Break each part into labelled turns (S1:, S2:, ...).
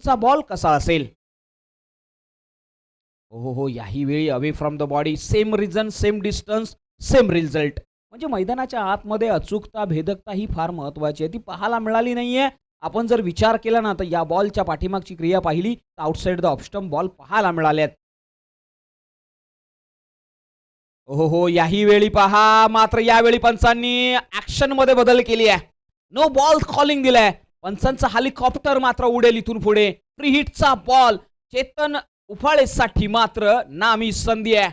S1: पुढचा बॉल कसा असेल? हो हो याही वेळी away from the body same reason same distance same result म्हणजे मैदानाच्या आतमध्ये अचूकता भेदकता ही फार महत्वाची आहे. ती पाहायला मिळाली नाहीये. आपण जर विचार केला ना तर या बॉलच्या पाठीमागची क्रिया पाहिली तर आउटसाइड द ऑप्स्टम बॉल पाहायला मिळाल्यात हो हो याही वेळी पहा मात्र यावेळी पंचांनी ऍक्शनमध्ये बदल केली आहे. नो बॉल कॉलिंग दिलाय. पंचांचा हेलिकॉप्टर मात्र उडेल इथून पुढे. फ्री हिटचा बॉल चेतन उफाळेसाठी मात्र नामी संधी आहे.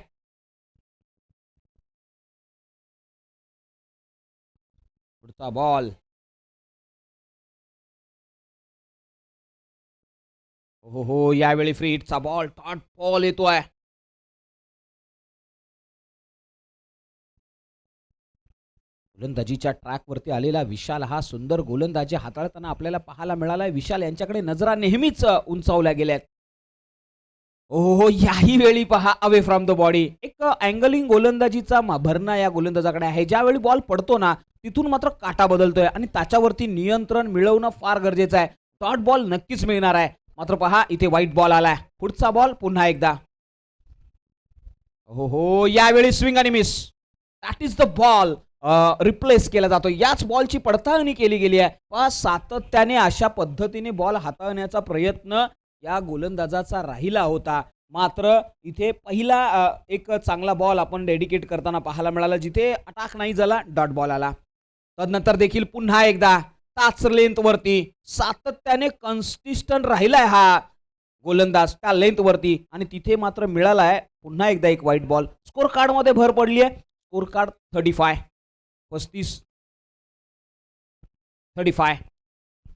S1: पुढचा बॉल हो हो यावेळी फ्री हिटचा बॉल टॉट बॉल येतो आहे गोलंदाजीच्या ट्रॅकवरती आलेला विशाल हा सुंदर गोलंदाजी हाताळताना आपल्याला पाहायला मिळाला विशाल यांच्याकडे नजरा नेहमीच उंचावल्या गेल्यात. हो, हो हो याही वेळी पहा अवे फ्रॉम द बॉडी एक अँगलिंग गोलंदाजीचा भरणा या गोलंदाजाकडे आहे. ज्यावेळी बॉल पडतो ना तिथून मात्र काटा बदलतोय आणि त्याच्यावरती नियंत्रण मिळवणं फार गरजेचं आहे. डॉट बॉल नक्कीच मिळणार आहे. मात्र पहा इथे व्हाईट बॉल आलाय. पुढचा बॉल पुन्हा एकदा. हो हो यावेळी स्विंग आणि miss that is the ball replace केला जातो. याच बॉलची पडताळणी केली गेली आहे. पहा सातत्याने अशा पद्धतीने बॉल हाताळण्याचा प्रयत्न या गोलंदाजाचा राहिला होता. मात्र इथे पहिला एक चांगला बॉल आपण डेडिकेट करताना पाहायला मिळाला जिथे अटाक नाही झाला डॉट बॉल आला. तदनंतर देखील पुन्हा एकदा ताच लेंथवरती सातत्याने कन्सिस्टंट राहिलाय हा गोलंदाज त्या लेंथवरती आणि तिथे मात्र मिळाला आहे पुन्हा एकदा एक व्हाईट बॉल स्कोर कार्डमध्ये भर पडली आहे. स्कोर कार्ड थर्टी फाय पस्तीस. थर्टी फाय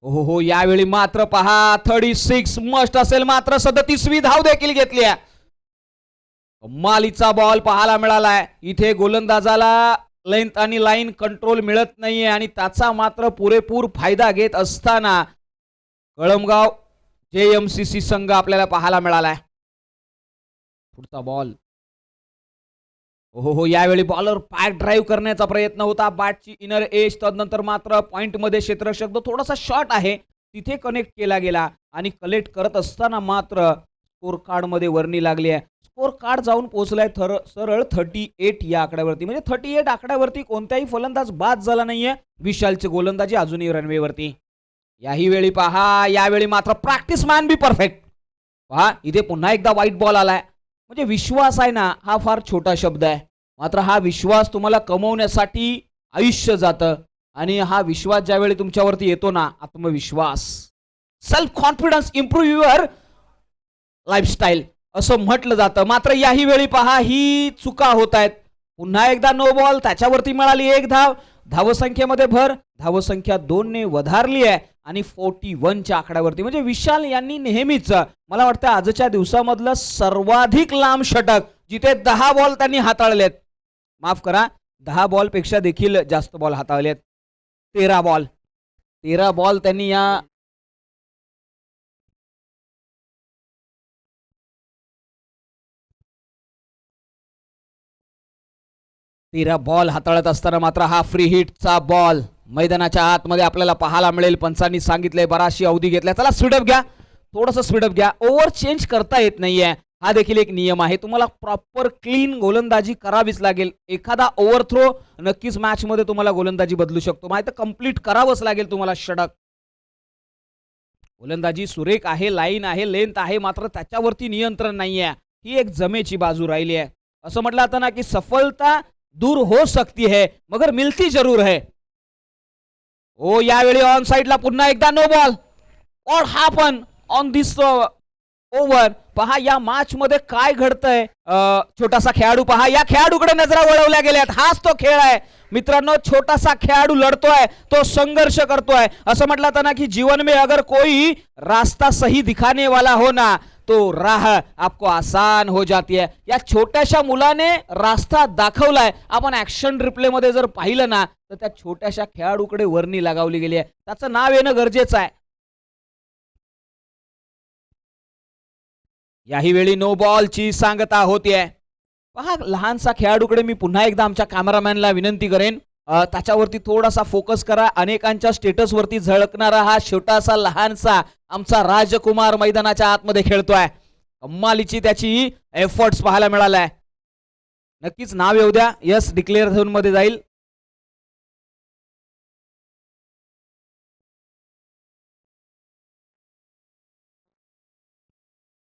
S1: हो हो यावेळी मात्र पहा थर्टी सिक्स मस्ट असेल मात्र सदतीसवी धाव देखील घेतली आहे. मालीचा बॉल पाहायला मिळालाय. इथे गोलंदाजाला लेंथ आणि लाईन कंट्रोल मिळत नाहीये आणि त्याचा मात्र पुरेपूर फायदा घेत असताना कळमगाव जे एम सी सी संघ आपल्याला पाहायला मिळालाय. पुढचा बॉल हो हो यावेळी बॉलर पॅक ड्राईव्ह करण्याचा प्रयत्न होता. बॅटची इनर एज तदनंतर मात्र पॉईंटमध्ये क्षेत्रक्षक जो थोडासा शॉट आहे. तिथे कनेक्ट केला गेला आणि कलेक्ट करत असताना मात्र स्कोर कार्डमध्ये वर्णी लागली आहे. स्कोर कार्ड जाऊन पोहोचलाय थर सरळ थर्टी एट या आकड्यावरती. म्हणजे थर्टी एट आकड्यावरती कोणताही फलंदाज बाद झाला नाहीये. विशालचे गोलंदाजी अजूनही रनवेवरती याही वेळी पहा यावेळी मात्र प्रॅक्टिस मॅन बी परफेक्ट पहा इथे पुन्हा एकदा वाईट बॉल आलाय. म्हणजे विश्वास आहे ना हा फार छोटा शब्द आहे. मात्र हा विश्वास तुम्हाला कमवण्यासाठी आयुष्य जातं आणि हा विश्वास ज्यावेळी तुमच्यावरती येतो ना आत्मविश्वास. Self confidence improve your lifestyle असं म्हटलं जातं. मात्र याही वेळी पहा ही चुका होत आहेत. पुन्हा एकदा नो बॉल त्याच्यावरती मिळाली एक धाव. धावसंख्येमध्ये भर धावसंख्या दोनने वधारली आहे आणि फोर्टी वनच्या आकड्यावरती. म्हणजे विशाल यांनी नेहमीच मला वाटतं आजच्या दिवसामधलं सर्वाधिक लांब षटक जिथे दहा बॉल त्यांनी हाताळलेत. माफ करा दहा बॉलपेक्षा देखील जास्त बॉल हाताळलेत. तेरा बॉल तेरा बॉल त्यांनी या तेरा बॉल हाताळत असताना मात्र हा फ्री हिटचा बॉल मैदानाच्या आतमध्ये आपल्याला पाहायला मिळेल. पंचांनी सांगितलंय बराचशी अवधी घेतल्या. चला स्पीडअप घ्या. थोडंसं स्पीडअप घ्या. ओव्हर चेंज करता येत नाहीये. हा देखील एक नियम आहे. तुम्हाला प्रॉपर क्लीन गोलंदाजी करावीच लागेल. एखादा ओव्हर थ्रो नक्कीच मॅचमध्ये तुम्हाला गोलंदाजी बदलू शकतो. माहिती कंप्लीट करावंच लागेल तुम्हाला षडक. गोलंदाजी सुरेख आहे लाईन आहे लेंथ आहे मात्र त्याच्यावरती नियंत्रण नाहीये. ही एक जमेची बाजू राहिली आहे. असं म्हटलं जातं ना की सफलता दूर हो सकती है मगर मिलती जरूर है। ओ यावेळी ऑन साइडला पुन्हा एकदा नो बॉल और हा पण ऑन दिस ओव्हर पहा या मॅच मध्ये काय घडतंय. अं, छोटासा खेळाडू पहा या खेळाडूकडे नजरा वळवल्या गेल्यात. हाच तो खेळ आहे. मित्रांनो छोटासा खेळाडू लढतोय तो संघर्ष करतोय. असं म्हटलं जातं ना की जीवन में अगर कोई रास्ता सही दिखाने वाला हो ना तो राह आपको आसान हो जाती है। या छोट्याशा मुलाने रास्ता दाखवलाय आपण ऍक्शन रिप्ले मध्ये जर पाहिलं ना तर त्या छोट्याशा खेळाडूकडे वर्णी लगावली गेली आहे. त्याचं नाव येणं गरजेचं आहे. याही वेळी नो बॉलची सांगता होतीये. पहा लहानसा खेळाडूकडे मी पुन्हा एकदा आमच्या कॅमेरामॅनला विनंती करेन. त्याच्यावरती थोडासा फोकस करा. अनेकांच्या स्टेटसवरती झळकणारा हा छोटासा लहानसा आमचा राजकुमार मैदानाच्या आतमध्ये खेळतोय. कम्मालीची त्याची एफर्ट्स पाहायला मिळालाय. नक्कीच नाव येऊ द्या. यस डिक्लेअर झोनमध्ये जाईल.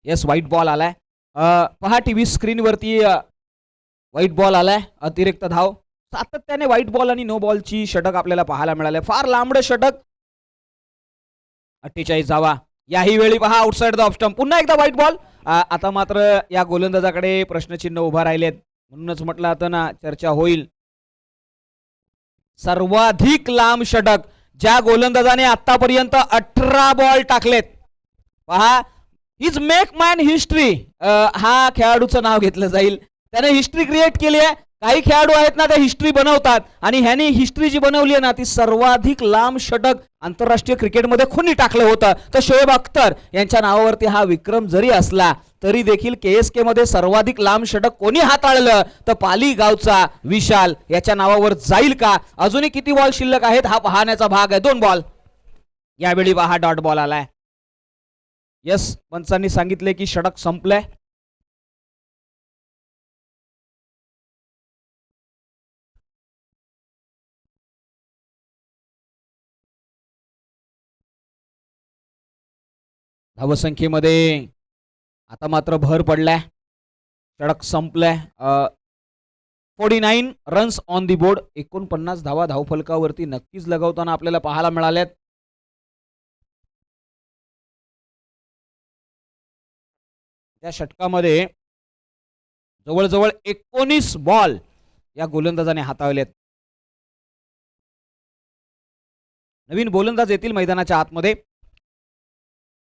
S1: येस व्हाईट बॉल आलाय. अ, पहा टीव्ही स्क्रीनवरती व्हाईट बॉल आलाय. अतिरिक्त धाव. सातत्याने व्हाईट बॉल आणि नो बॉलची षटक आपल्याला पाहायला मिळाले. फार लांबडे षटक. अठ्ठेचाळीस धावा. याही वेळी पहा आउटसाइड द ऑप्शन पुन्हा एकदा व्हाईट बॉल आता मात्र या गोलंदाजाकडे प्रश्नचिन्ह उभा राहिलेत. म्हणूनच म्हटलं आता ना चर्चा होईल. सर्वाधिक लांब षटक. ज्या गोलंदाजाने आतापर्यंत अठरा बॉल टाकलेत. पहा इज मेक मॅन हिस्ट्री हा खेळाडूचं नाव घेतलं जाईल. त्याने हिस्ट्री क्रिएट केली आहे. काही खेळाडू आहेत ना त्या हिस्ट्री बनवतात. आणि ह्यानी हिस्ट्री जी बनवली आहे ना ती सर्वाधिक लांब षटक आंतरराष्ट्रीय क्रिकेटमध्ये खुनी टाकलं होतं. तर शोएब अख्तर यांच्या नावावरती हा विक्रम जरी असला तरी देखील के एस के मध्ये सर्वाधिक लांब षटक कोणी हाताळलं? तर पाली गावचा विशाल याच्या नावावर जाईल का? अजूनही किती बॉल शिल्लक आहेत? हा पाहण्याचा भाग आहे. दोन बॉल. यावेळी हा डॉट बॉल आलाय. यस पंचांनी सांगितले की षटक संपलंय. धावसंख्येमध्ये आता मात्र भर पडलाय. षटक संपलाय. Forty nine runs on the board एकोणपन्नास धावा धावफलकावरती नक्कीच लगावताना आपल्याला पाहायला मिळाल्यात. त्या षटकामध्ये जवळजवळ एकोणीस बॉल या गोलंदाजाने हाताळलेत. नवीन गोलंदाज येतील मैदानाच्या आतमध्ये.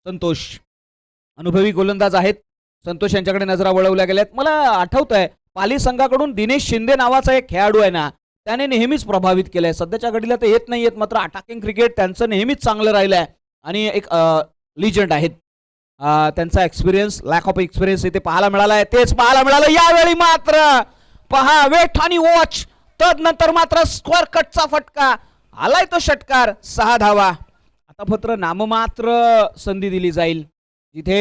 S1: संतोष. अनुभवी गोलंदाज आहेत. संतोष यांच्याकडे नजरा वळवल्या गेल्यात. मला आठवत आहे पाली संघाकडून दिनेश शिंदे नावाचा एक खेळाडू आहे ना त्याने नेहमीच प्रभावित केलंय. सध्याच्या घडीला ते येत नाहीयेत मात्र अटॅकिंग क्रिकेट त्यांचं नेहमीच चांगलं राहिलं आहे आणि एक लिजंड आहेत. त्यांचा एक्सपिरियन्स लॅक ऑफ एक्सपिरियन्स इथे पाहायला मिळाला आहे तेच पाहायला मिळालं. यावेळी मात्र पहा वेट आणि वॉच तदनंतर मात्र स्क्वेअर कटचा फटका. आलाय तो षटकार. सहा धावा. आता नाममात्र संधी दिली जाईल. जिथे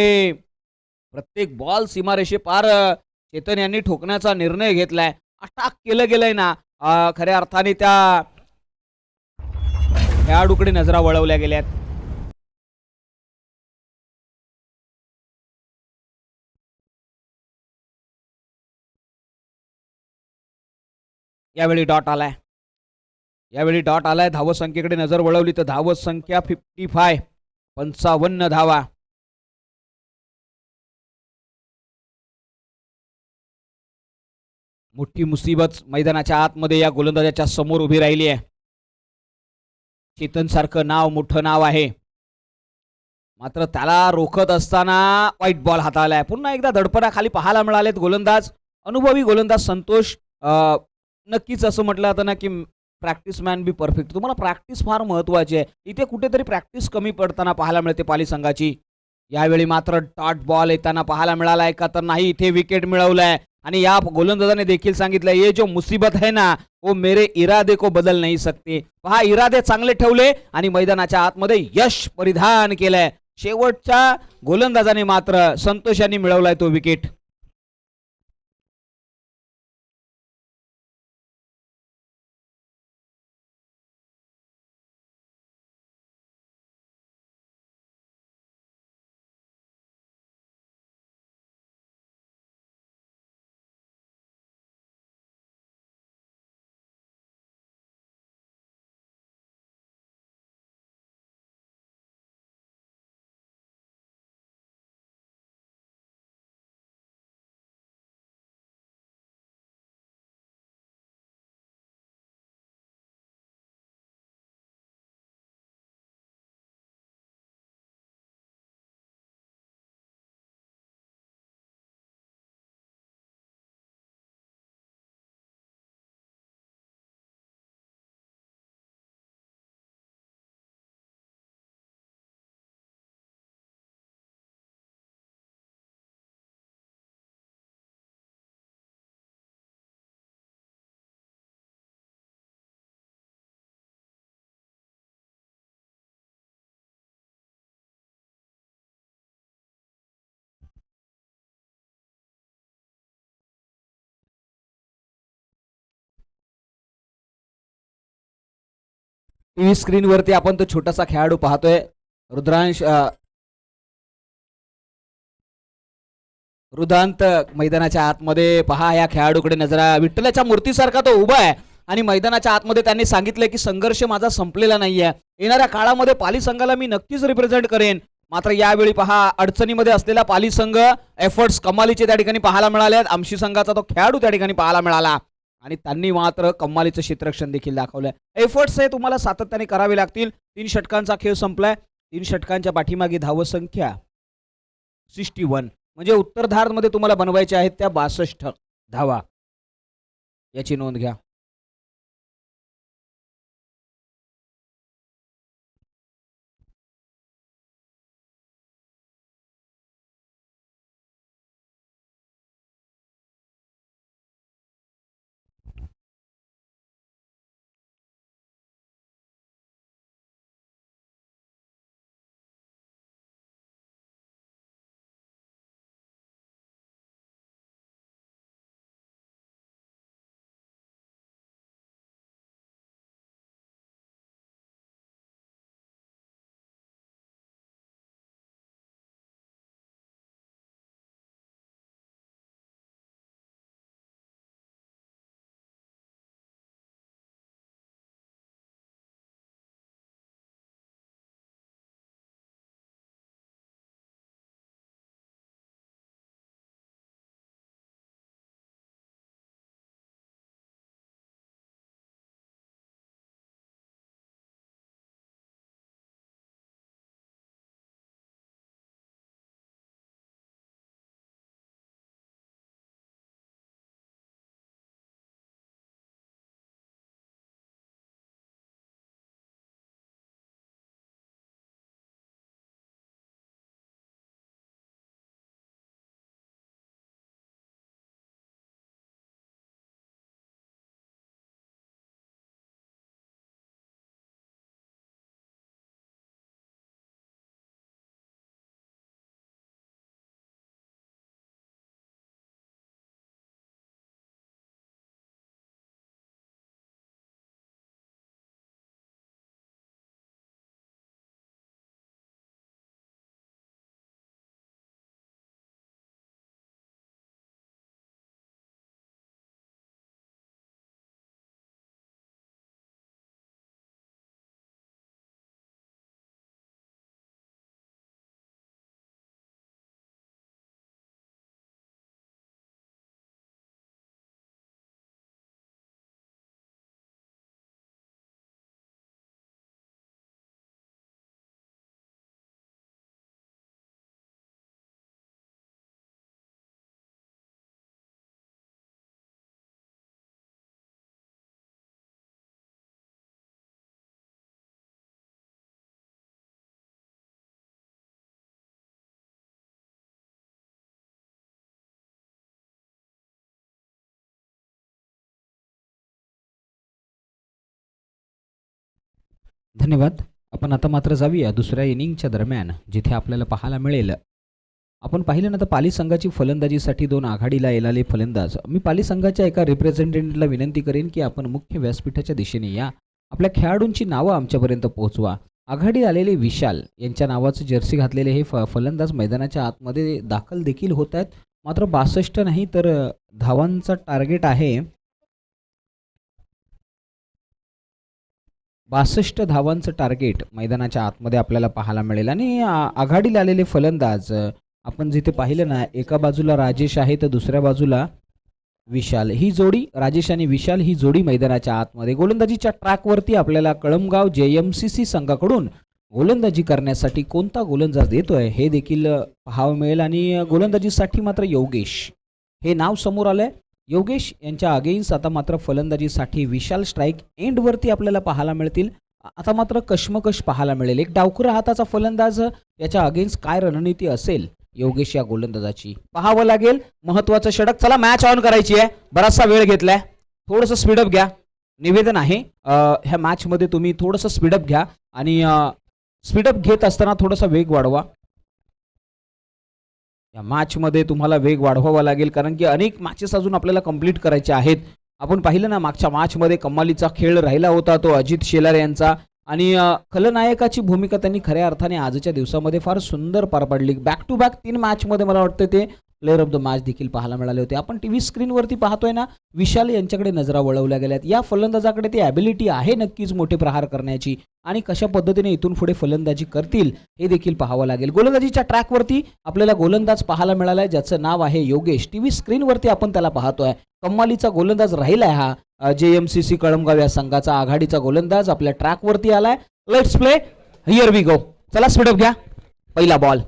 S1: प्रत्येक बॉल सीमारेषे पार चेतन यांनी ठोकण्याचा निर्णय घेतलाय. अटॅक केलं गेलंय ना. खऱ्या अर्थाने त्या खेळाडूकडे नजरा वळवल्या गेल्यात. यावेळी डॉट आलाय. यावेळी डॉट आलाय धावसंख्येकडे नजर वळवली तर धावत संख्या फिफ्टी फाय पंचावन्न धावा. मोठी मुसीबत मैदानाच्या आतमध्ये या गोलंदाजाच्या समोर उभी राहिली आहे. चेतन सारखं नाव मोठं नाव आहे. मात्र त्याला रोखत असताना वाईट बॉल हाताळलाय पुन्हा एकदा धडपडाखाली पाहायला मिळालेत गोलंदाज. अनुभवी गोलंदाज संतोष नक्कीच असं म्हटलं जातं ना की प्रॅक्टिस मॅन बी परफेक्ट तुम्हाला प्रॅक्टिस फार महत्वाची आहे. इथे कुठेतरी प्रॅक्टिस कमी पडताना पाहायला मिळते पाली संघाची. यावेळी मात्र डॉट बॉल येताना पाहायला मिळालाय का तर नाही इथे विकेट मिळवलाय. आणि या गोलंदाजाने देखील सांगितलं ये जो मुसीबत है ना वो मेरे इरादे को बदल नाही सकते. पहा इरादे चांगले ठेवले आणि मैदानाच्या आतमध्ये यश परिधान केलंय. शेवटच्या गोलंदाजाने मात्र संतोष यांनी मिळवलाय तो विकेट टीव्ही स्क्रीनवरती आपण तो छोटासा खेळाडू पाहतोय. रुद्रांश रुदांत मैदानाच्या आतमध्ये पहा या खेळाडूकडे नजरा विठ्ठलाच्या मूर्तीसारखा तो उभा आहे आणि मैदानाच्या आतमध्ये त्यांनी सांगितलंय की संघर्ष माझा संपलेला नाही आहे येणाऱ्या काळामध्ये पाली संघाला मी नक्कीच रिप्रेझेंट करेन. मात्र यावेळी पहा अडचणीमध्ये असलेला पाली संघ एफर्ट्स कमालीचे त्या ठिकाणी पाहायला मिळाले आहेत आमशी संघाचा तो खेळाडू त्या ठिकाणी पाहायला मिळाला. आणि त्यांनी मात्र कम्मालीचं क्षेत्ररक्षण देखील दाखवलंय. एफर्ट्स हे तुम्हाला सातत्याने करावे लागतील. तीन षटकांचा खेळ संपलाय. तीन षटकांच्या पाठीमागे धावसंख्या सिक्स्टी वन म्हणजे उत्तरधारमध्ये तुम्हाला बनवायच्या आहेत त्या बासष्ट धावा. याची नोंद घ्या. धन्यवाद. आपण आता मात्र जाऊया दुसऱ्या इनिंगच्या दरम्यान जिथे आपल्याला पाहायला मिळेल. आपण पाहिलं ना तर पाली संघाची फलंदाजीसाठी दोन आघाडीला येणारे फलंदाज. मी पाली संघाच्या एका रिप्रेझेंटेटिव्हला विनंती करेन की आपण मुख्य व्यासपीठाच्या दिशेने या. आपल्या खेळाडूंची नावं आमच्यापर्यंत पोहोचवा. आघाडीत आलेले विशाल यांच्या नावाचं जर्सी घातलेले हे फ फलंदाज मैदानाच्या आतमध्ये दाखल देखील होत आहेत. मात्र बासष्ट नाही तर धावांचा टार्गेट आहे. बासष्ट धावांचं टार्गेट मैदानाच्या आतमध्ये आपल्याला पाहायला मिळेल. आणि आघाडीला आलेले फलंदाज आपण जिथे पाहिलं ना एका बाजूला राजेश आहे तर दुसऱ्या बाजूला विशाल. ही जोडी राजेश आणि विशाल ही जोडी मैदानाच्या आतमध्ये. गोलंदाजीच्या ट्रॅकवरती आपल्याला कळमगाव जे एम सी सी संघाकडून गोलंदाजी करण्यासाठी कोणता गोलंदाज देतोय हे देखील पाहावं मिळेल. आणि गोलंदाजीसाठी मात्र योगेश. हे नाव समोर आलंय. योगेश यांच्या अगेन्स्ट आता मात्र फलंदाजीसाठी विशाल स्ट्राईक एंडवरती आपल्याला पाहायला मिळतील. आता मात्र कश्मकश पाहायला मिळेल. एक डावखुरा हाताचा फलंदाज याच्या अगेन्स्ट काय रणनीती असेल? योगेश या गोलंदाजाची पाहावं लागेल. महत्वाचं षटक चला मॅच ऑन करायची आहे. बराचसा वेळ घेतलाय. थोडंसं स्पीडअप घ्या. निवेदन आहे. ह्या मॅचमध्ये तुम्ही थोडंसं स्पीडअप घ्या. आणि स्पीडअप घेत असताना थोडासा वेग वाढवा. या मॅचमध्ये तुम्हाला वेग वाढवावा लागेल. कारण की अनेक मॅचेस अजून आपल्याला कंप्लीट करायचे आहेत. आपण पाहिलं ना मागच्या मॅचमध्ये कमालीचा खेळ राहिला होता तो अजित शेलार यांचा. आणि खलनायकाची भूमिका त्यांनी खऱ्या अर्थाने आजच्या दिवसामध्ये फार सुंदर पार पाडली. बॅक टू बॅक तीन मॅचमध्ये मला वाटतं ते प्लेअर ऑफ द मॅच देखील पाहायला मिळाले होते. आपण टी व्ही स्क्रीनवरती पाहतोय ना विशाल यांच्याकडे नजरा वळवल्या गेल्यात. या फलंदाजाकडे ती ॲबिलिटी आहे नक्कीच मोठे प्रहार करण्याची आणि कशा पद्धतीने इथून पुढे फलंदाजी करतील हे देखील पाहावं लागेल. गोलंदाजीच्या ट्रॅकवरती आपल्याला गोलंदाज पाहायला मिळालाय. ज्याचं नाव आहे योगेश. टी व्ही स्क्रीनवरती आपण त्याला पाहतोय. कम्मालीचा गोलंदाज राहिलाय हा. जे एम सी सी कळमगाव या संघाचा आघाडीचा गोलंदाज आपल्या ट्रॅकवरती आलाय. Let's play here we go चला स्पीडअप घ्या. पहिला बॉल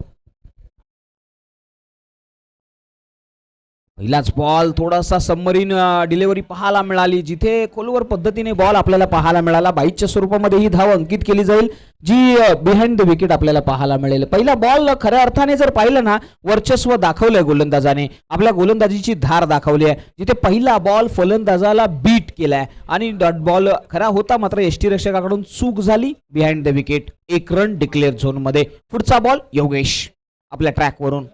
S1: पहिलाच बॉल थोडासा सबमरीन डिलेवरी पाहायला मिळाली जिथे खोलवर पद्धतीने बॉल आपल्याला पाहायला मिळाला. बाईकच्या स्वरूपामध्ये ही धाव अंकित केली जाईल जी बिहाइंड द विकेट आपल्याला पाहायला मिळेल. पहिला बॉल खऱ्या अर्थाने जर पाहिलं ना वर्चस्व दाखवलंय गोलंदाजाने. आपल्या गोलंदाजीची धार दाखवली आहे जिथे पहिला बॉल फलंदाजाला बीट केलाय. आणि डॉट बॉल खरा होता मात्र एसटी रक्षकाकडून चूक झाली. बिहाइंड द विकेट एक रन डिक्लेअर झोनमध्ये पुढचा बॉल योगेश आपल्या ट्रॅकवरून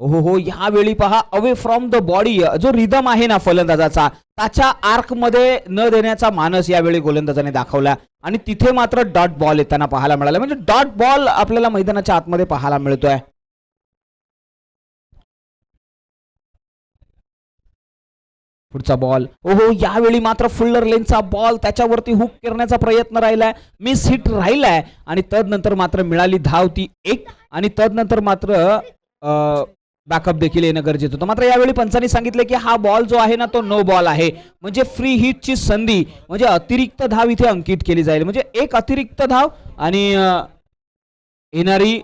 S1: हो हो यावेळी पहा अवे फ्रॉम द बॉडी जो रिदम आहे ना फलंदाजाचा त्याच्या आर्कमध्ये न देण्याचा मानस यावेळी गोलंदाजाने दाखवला. आणि तिथे मात्र डॉट बॉल येताना पाहायला मिळाला. म्हणजे डॉट बॉल आपल्याला मैदानाच्या आतमध्ये पाहायला मिळतोय. पुढचा बॉल हो हो यावेळी मात्र फुल्लर लेनचा बॉल त्याच्यावरती हुक करण्याचा प्रयत्न राहिलाय. मिस हिट राहिलाय. आणि तदनंतर मात्र मिळाली धाव ती एक. आणि तदनंतर मात्र बॅकअप देखील येणं गरजेचं होतं. मात्र यावेळी पंचांनी सांगितलं की हा बॉल जो आहे ना तो नो बॉल आहे. म्हणजे फ्री हिटची संधी म्हणजे अतिरिक्त धाव इथे अंकित केली जाईल. म्हणजे एक अतिरिक्त धाव आणि येणारी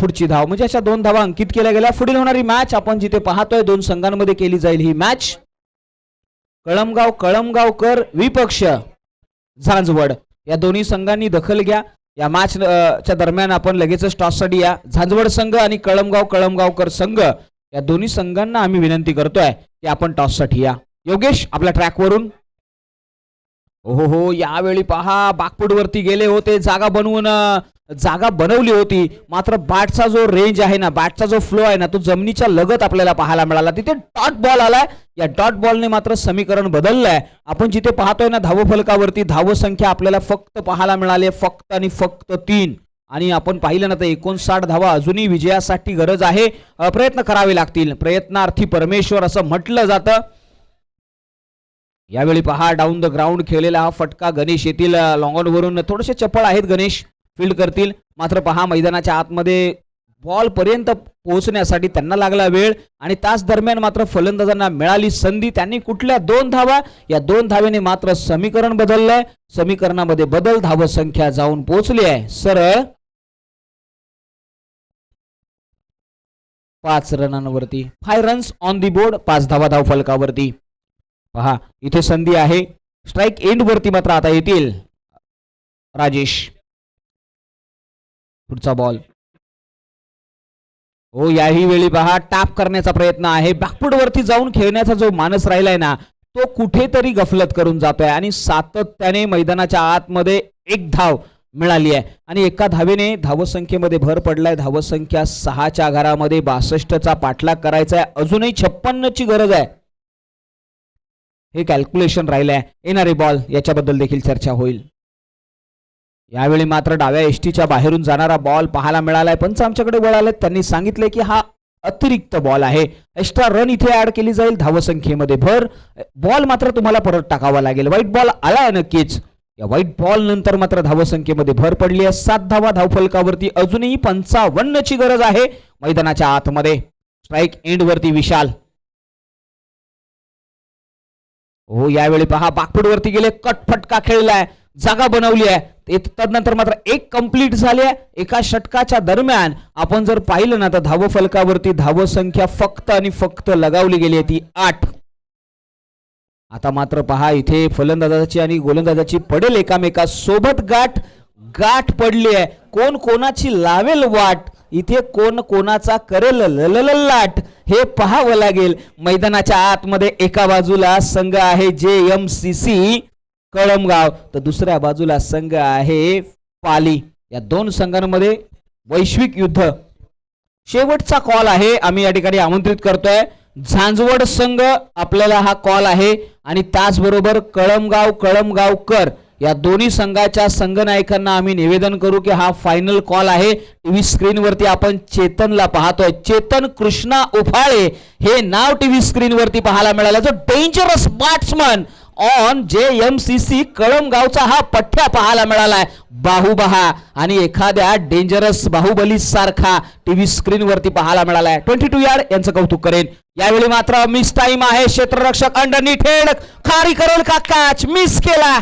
S1: पुढची धाव. म्हणजे अशा दोन धावा अंकित केल्या गेल्या. पुढील होणारी मॅच आपण जिथे पाहतोय दोन संघांमध्ये केली जाईल ही मॅच कळमगाव कळमगावकर विपक्ष झांजवड. या दोन्ही संघांनी दखल घ्या. या मॅच च्या दरम्यान आपण लगेचच टॉससाठी या. झांजवड संघ आणि कळमगाव कळमगावकर संघ या दोन्ही संघांना आम्ही विनंती करतोय की आपण टॉससाठी या. योगेश आपल्या ट्रॅकवरून हो हो यावेळी पहा बागपूडवरती गेले होते जागा बनवून जागा बनवली होती. मात्र बॅटचा जो रेंज आहे ना बॅटचा जो फ्लो आहे ना तो जमिनीच्या लगत आपल्याला पाहायला मिळाला. तिथे डॉट बॉल आलाय. या डॉट बॉलने मात्र समीकरण बदललंय. आपण जिथे पाहतोय ना धावफलकावरती धावसंख्या आपल्याला फक्त पाहायला मिळाली आहे, फक्त आणि फक्त तीन. आणि आपण पाहिलं ना तर एकोणसाठ धावा अजूनही विजयासाठी गरज आहे. प्रयत्न करावे लागतील. प्रयत्नार्थी परमेश्वर असं म्हटलं जातं. यावेळी पहा डाऊन द ग्राउंड खेळलेला हा फटका गणेश येथील लॉंग वरून थोडेसे चपळ आहेत गणेश. फील्ड करतील. मात्र पहा मैदानाच्या आतमध्ये बॉलपर्यंत पोहोचण्यासाठी त्यांना लागला वेळ आणि तास दरम्यान मात्र फलंदाजांना मिळाली संधी. त्यांनी कुठल्या दोन धावा? या दोन धावेने मात्र समीकरण बदललंय. समीकरणामध्ये बदल धाव संख्या जाऊन पोहोचली आहे. सरळ पाच रनांवरती. Five runs on the board पाच धावा धाव फलकावरती. पहा इथे संधी आहे. स्ट्राईक एंड वरती मात्र आता येतील. राजेश. पुढचा बॉल हो याही वेळी पहा टॅप करण्याचा प्रयत्न आहे. बॅकफुट वरती जाऊन खेळण्याचा जो मानस राहिलाय ना तो कुठेतरी गफलत करून जातोय आणि सातत्याने मैदानाच्या आतमध्ये एक धाव मिळाली आहे. आणि एका धावेने धावसंख्येमध्ये भर पडलाय. धावसंख्या सहाच्या घरामध्ये बासष्टचा पाठलाग करायचा आहे. अजूनही छप्पन्नची गरज आहे. हे कॅल्क्युलेशन राहिलंय. येणारे बॉल याच्याबद्दल देखील चर्चा होईल. यावेळी मात्र डाव्या एसटीच्या बाहेरून जाणारा बॉल पाहायला मिळालाय. पंच आमच्याकडे वळाले त्यांनी सांगितले की हा अतिरिक्त बॉल आहे. एक्स्ट्रा रन इथे ऍड केली जाईल धावसंख्येमध्ये. भर बॉल मात्र तुम्हाला परत टाकावा लागेल. वाईट बॉल आलाय नक्कीच. या व्हाईट बॉल नंतर मात्र धावसंख्येमध्ये भर पडली आहे. सात धावा धावफलकावरती अजूनही पंचावन्नची गरज आहे. मैदानाच्या आतमध्ये स्ट्राईक एंड वरती विशाल. हो यावेळी पहा बागपूड वरती गेले. कट फटका खेळलाय. जागा बनवली आहे. तदनंतर मात्र एक कंप्लीट झाली आहे. एका षटकाच्या दरम्यान आपण जर पाहिलं ना तर धावफलकावरती धावसंख्या फक्त आणि फक्त लगावली गेली आहे ती आठ. आता मात्र पहा इथे फलंदाजाची आणि गोलंदाजाची पडेल एकामेका सोबत. गाठ गाठ पडली आहे. कोण कोणाची लावेल वाट? इथे कोण कोणाचा करेल ललललाट? हे पाहावं लागेल. मैदानाच्या आतमध्ये एका बाजूला संघ आहे जे एम सी सी कळमगाव. तर दुसऱ्या बाजूला संघ आहे पाली. या दोन संघांमध्ये वैश्विक युद्ध. शेवटचा कॉल आहे. आम्ही या ठिकाणी आमंत्रित करतोय. झांजवड संघ आपल्याला हा कॉल आहे. आणि त्याचबरोबर कळमगाव कळमगावकर या दोन्ही संघाच्या संघनायकांना आम्ही निवेदन करू की हा फायनल कॉल आहे. टीव्ही स्क्रीनवरती आपण चेतनला पाहतोय. चेतन कृष्णा उफाळे हे नाव टीव्ही स्क्रीनवरती पाहायला मिळालं. जो dangerous batsman on J M C C कळमगावचा हा पठ्ठ्या पाहायला मिळालाय. बाहुबहा आणि एखाद्या डेंजरस बाहुबली सारखा टीव्ही स्क्रीनवरती पाहायला मिळालाय. ट्वेंटी टू यार्ड यांचं कौतुक करेन. यावेळी मात्र मिस टाइम आहे. क्षेत्ररक्षक अंडर निठेड खारी करेल का कॅच मिस केला.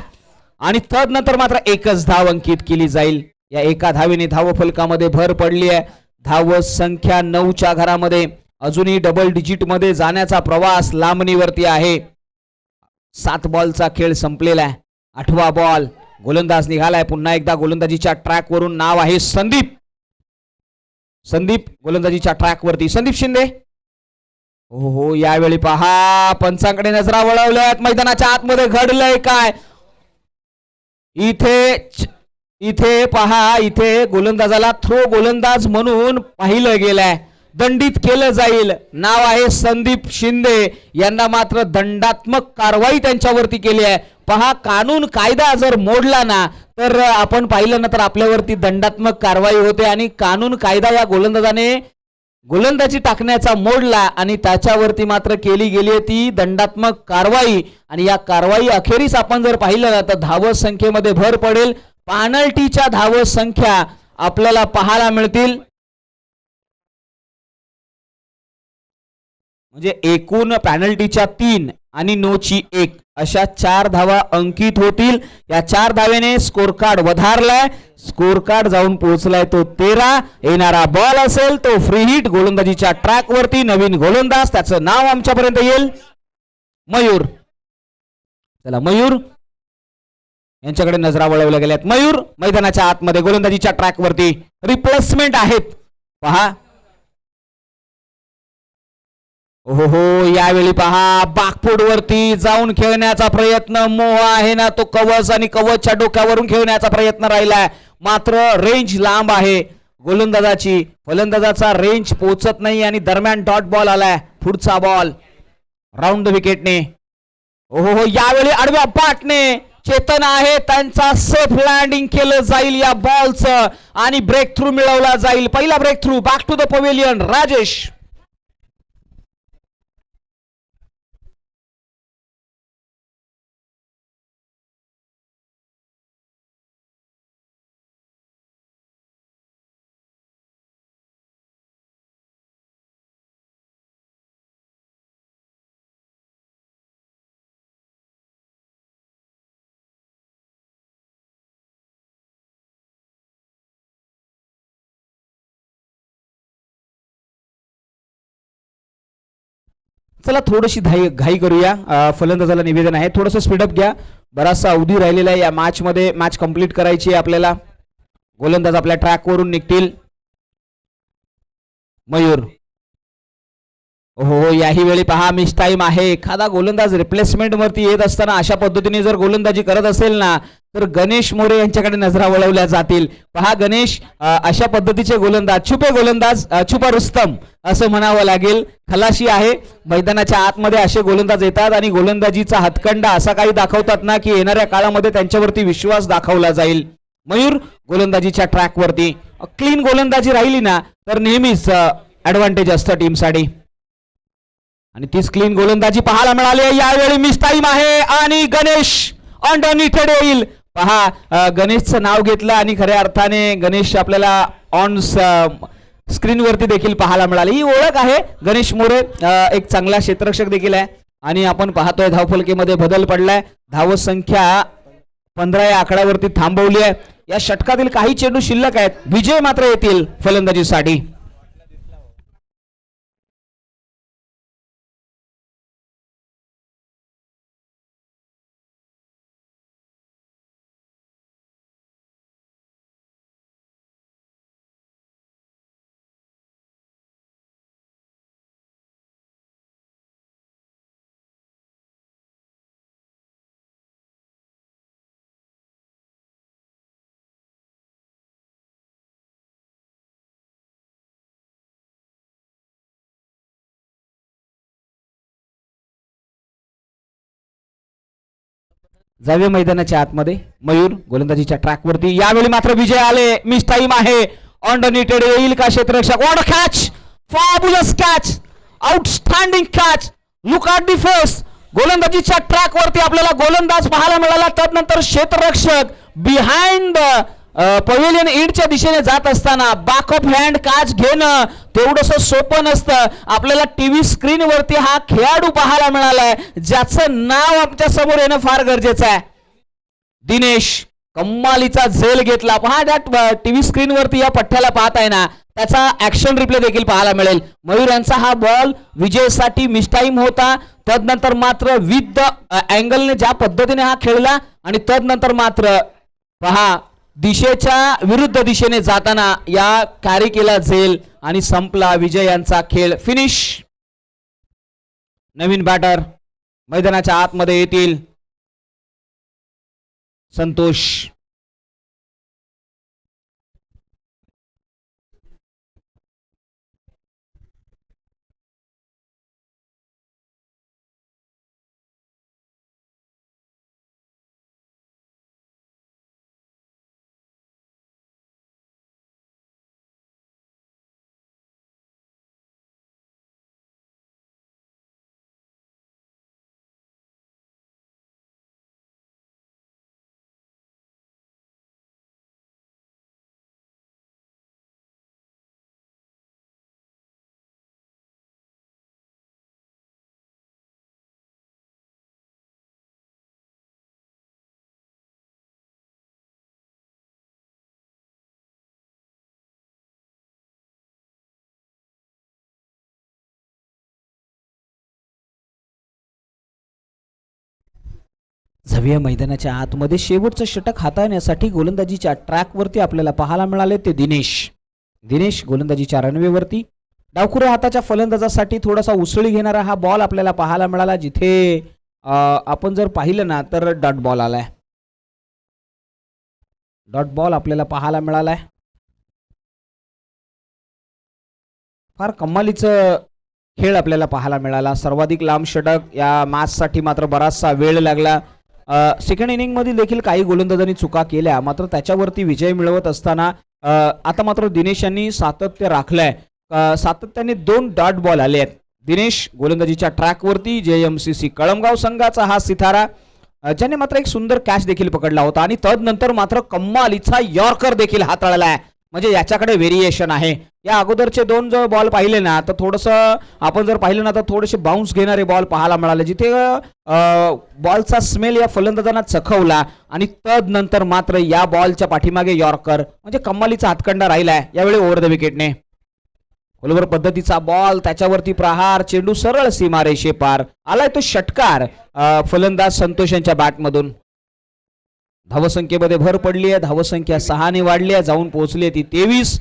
S1: आणि तदनंतर मात्र एकच धाव अंकित केली जाईल. या एका धावेने धावफलकामध्ये भर पडली आहे. धाव संख्या नऊच्या घरामध्ये. अजूनही डबल डिजिटमध्ये जाण्याचा प्रवास लांबणीवरती आहे. सात बॉलचा खेळ संपलेला आहे. आठवा बॉल. गोलंदाज निघालाय. पुन्हा एकदा गोलंदाजीच्या ट्रॅकवरून नाव आहे संदीप. संदीप गोलंदाजीच्या ट्रॅकवरती संदीप शिंदे. हो हो यावेळी पहा. पंचांकडे नजरा वळवल्यात. मैदानाच्या आतमध्ये घडलंय काय? इथे इथे पहा. इथे गोलंदाजाला थ्रो गोलंदाज म्हणून पाहिलं गेलंय. दंडित केलं जाईल. नाव आहे संदीप शिंदे. यांना मात्र दंडात्मक कारवाई त्यांच्यावरती केली आहे. पहा कानून कायदा जर मोडला ना तर आपण पाहिलं ना तर आपल्यावरती दंडात्मक कारवाई होते आणि कानून कायदा या गोलंदाजाने गोलंदाजी टाकण्याचा मोडला आणि त्याच्यावरती मात्र केली गेली आहे ती दंडात्मक कारवाई. आणि या कारवाई अखेरीस आपण जर पाहिलं ना तर धाव संख्येमध्ये भर पडेल. पानल्टीच्या धाव संख्या आपल्याला पाहायला मिळतील. म्हणजे एकूण पॅनल्टीच्या तीन आणि नोची एक अशा चार धावा अंकित होतील. या चार धावेने स्कोर कार्ड वधारलाय. स्कोर कार्ड जाऊन पोहोचलाय तो तेरा. येणारा बॉल असेल तो फ्री हिट गोलंदाजीच्या ट्रॅक वरती नवीन गोलंदाज. त्याचं नाव आमच्यापर्यंत येईल. मयूर. चला मयूर. यांच्याकडे नजरा वळवल्या गेल्यात. मयूर मैदानाच्या आतमध्ये गोलंदाजीच्या ट्रॅक वरती. रिप्लेसमेंट आहेत. पहा. हो हो यावेळी पहा बागपूड वरती जाऊन खेळण्याचा प्रयत्न मोह आहे ना तो कवच आणि कवचच्या डोक्यावरून खेळण्याचा प्रयत्न राहिलाय. मात्र रेंज लांब आहे. गोलंदाजाची फलंदाजाचा रेंज पोचत नाही आणि दरम्यान डॉट बॉल आलाय पुढचा बॉल राऊंड विकेटने हो हो यावेळी आडव्या पाटने चेतन आहे त्यांचा सेफ लँडिंग केलं जाईल या बॉलचं आणि ब्रेक थ्रू मिळवला जाईल. पहिला breakthrough back to the pavilion Rajesh. चला थोडीशी धाई घाई करूया. फलंदाजाला निवेदन आहे. थोडंसं स्पीडअप घ्या. बराचसा अवधी राहिलेला आहे. या मॅचमध्ये मॅच कंप्लीट करायची आहे आपल्याला. गोलंदाज आपल्या ट्रॅकवरून निघतील. मयूर. हो याही वेळी पहा मिस टाईम आहे एखादा गोलंदाज रिप्लेसमेंट वरती येत असताना अशा पद्धतीने जर गोलंदाजी करत असेल ना तर गणेश मोरे यांच्याकडे नजरा वळवल्या जातील. पहा गणेश अशा पद्धतीचे गोलंदाज छुपे गोलंदाज छुपा रुस्तम असं म्हणावं लागेल. खलाशी आहे. मैदानाच्या आतमध्ये असे गोलंदाज येतात आणि गोलंदाजीचा हातखंडा असा काही दाखवतात ना की येणाऱ्या काळामध्ये त्यांच्यावरती विश्वास दाखवला जाईल. मयूर गोलंदाजीच्या ट्रॅकवरती क्लीन गोलंदाजी राहिली ना तर नेहमीच ऍडव्हान्टेज असतं टीमसाठी आणि तीच क्लीन गोलंदाजी पाहायला मिळाली. आहे. यावेळी मिस टाईम आहे. आणि गणेश अंडरनिथेड येईल पहा गणेशचं नाव घेतलं आणि खऱ्या अर्थाने गणेश आपल्याला ऑन स्क्रीनवरती देखील पाहायला मिळाली. ही ओळख आहे. गणेश मोरे एक चांगला क्षेत्ररक्षक देखील आहे. आणि आपण पाहतोय धावफलकीमध्ये बदल पडलाय. धाव संख्या पंधरा या आकड्यावरती थांबवली आहे. या षटकातील काही चेंडू शिल्लक आहेत. विजय मात्र येतील फलंदाजीसाठी. जावे मैदानाच्या आतमध्ये मयूर गोलंदाजीच्या ट्रॅकवरती. यावेळी मात्र विजय आले. मिस टाईम आहे. ऑनडनिटेड येईल का क्षेत्ररक्षक? What catch fabulous catch outstanding catch look at the face गोलंदाजीच्या ट्रॅकवरती आपल्याला गोलंदाज पाहायला मिळाला. त्यानंतर क्षेत्ररक्षक बिहाइंड द पवेलियन इंडच्या दिशेने जात असताना बॅक ऑफ हँड काच घेणं तेवढंसं सोपं नसतं. आपल्याला टी व्ही स्क्रीनवरती हा खेळाडू पाहायला मिळालाय ज्याचं नाव आमच्यासमोर येणं फार गरजेचं आहे. दिनेश कम्मालीचा झेल घेतला. पहा त्या टीव्ही व्ही स्क्रीनवरती या पठ्ठ्याला पाहत आहे ना त्याचा ऍक्शन रिप्ले देखील पाहायला मिळेल. मयूर यांचा हा बॉल विजयसाठी मिसटाईम होता. तदनंतर मात्र विथ द अँगलने ज्या पद्धतीने हा खेळला आणि तदनंतर मात्र पहा दिशेच्या विरुद्ध दिशेने जाताना या कॅरी केला झेल आणि संपला विजय यांचा खेळ. फिनिश नवीन बॅटर मैदानाच्या आतमध्ये येतील. संतोष. झविया मैदानाच्या आतमध्ये शेवटचं षटक हाताळण्यासाठी गोलंदाजीच्या ट्रॅकवरती आपल्याला पाहायला मिळाले ते दिनेश. दिनेश गोलंदाजीच्या रनवेवरती डावखुऱ्या हाताच्या फलंदाजासाठी थोडासा उसळी घेणारा हा बॉल आपल्याला पाहायला मिळाला जिथे आपण जर पाहिलं ना तर डॉट बॉल आलाय. डॉट बॉल आपल्याला पाहायला मिळालाय. फार कमालीचं खेळ आपल्याला पाहायला मिळाला. सर्वाधिक लांब षटक या मॅचसाठी मात्र बराचसा वेळ लागला. सेकंड इनिंगमध्ये देखील काही गोलंदाजांनी चुका केल्या. मात्र त्याच्यावरती विजय मिळवत असताना आता मात्र दिनेश यांनी सातत्य राखलंय. सातत्याने दोन डॉट बॉल आले आहेत. दिनेश गोलंदाजीच्या ट्रॅकवरती जे एम सी सी कळमगाव संघाचा हा सितारा ज्याने मात्र एक सुंदर कॅच देखील पकडला होता. आणि तदनंतर मात्र कम्मालीचा यॉर्कर देखील हाताळला आहे म्हणजे याच्याकडे व्हेरिएशन आहे. या अगोदरचे दोन जर बॉल पाहिले ना तर थोडंसं आपण जर पाहिलं ना तर थोडेसे बाउन्स घेणारे बॉल पाहायला मिळाले. जिथे बॉलचा स्मेल या फलंदाजांना चखवला आणि तदनंतर मात्र या बॉलच्या पाठीमागे यॉर्कर म्हणजे कम्मालीचा हातखंडा राहिलाय. यावेळी ओव्हर द विकेटने खोलवर पद्धतीचा बॉल त्याच्यावरती प्रहार चेंडू सरळ सीमारेषे पार. आलाय तो षटकार फलंदाज संतोष यांच्या बॅटमधून धावसंख्येमध्ये भर पडली आहे धावसंख्या सहाने वाढली आहे जाऊन पोहोचली आहे ती तेवीस.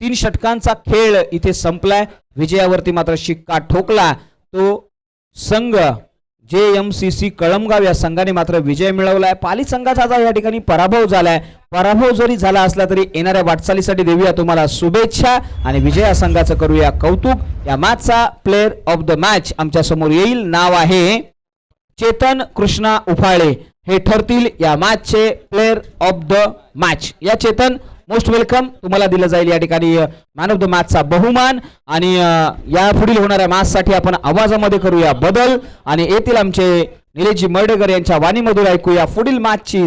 S1: तीन षटकांचा खेळ इथे संपलाय. विजयावरती मात्र शिक्का ठोकला तो संघ जे एम सी सी कळमगाव या संघाने मात्र विजय मिळवलाय. पाली संघाचा आता या ठिकाणी पराभव झालाय. पराभव जरी झाला असला तरी येणाऱ्या वाटचालीसाठी देऊया तुम्हाला शुभेच्छा आणि विजया संघाचं करूया कौतुक. या मॅचचा प्लेअर ऑफ द मॅच आमच्यासमोर येईल. नाव आहे चेतन कृष्णा उफाळे. हे ठरतील या मॅचचे प्लेअर ऑफ द मॅच या चेतन मोस्ट वेलकम तुम्हाला दिलं जाईल या ठिकाणी मॅन ऑफ द मॅचचा बहुमान. आणि या पुढील होणाऱ्या मॅचसाठी आपण आवाजामध्ये करूया बदल. आणि येथील आमचे निलेशजी मर्डेकर यांच्या वाणीमधून ऐकूया पुढील मॅचची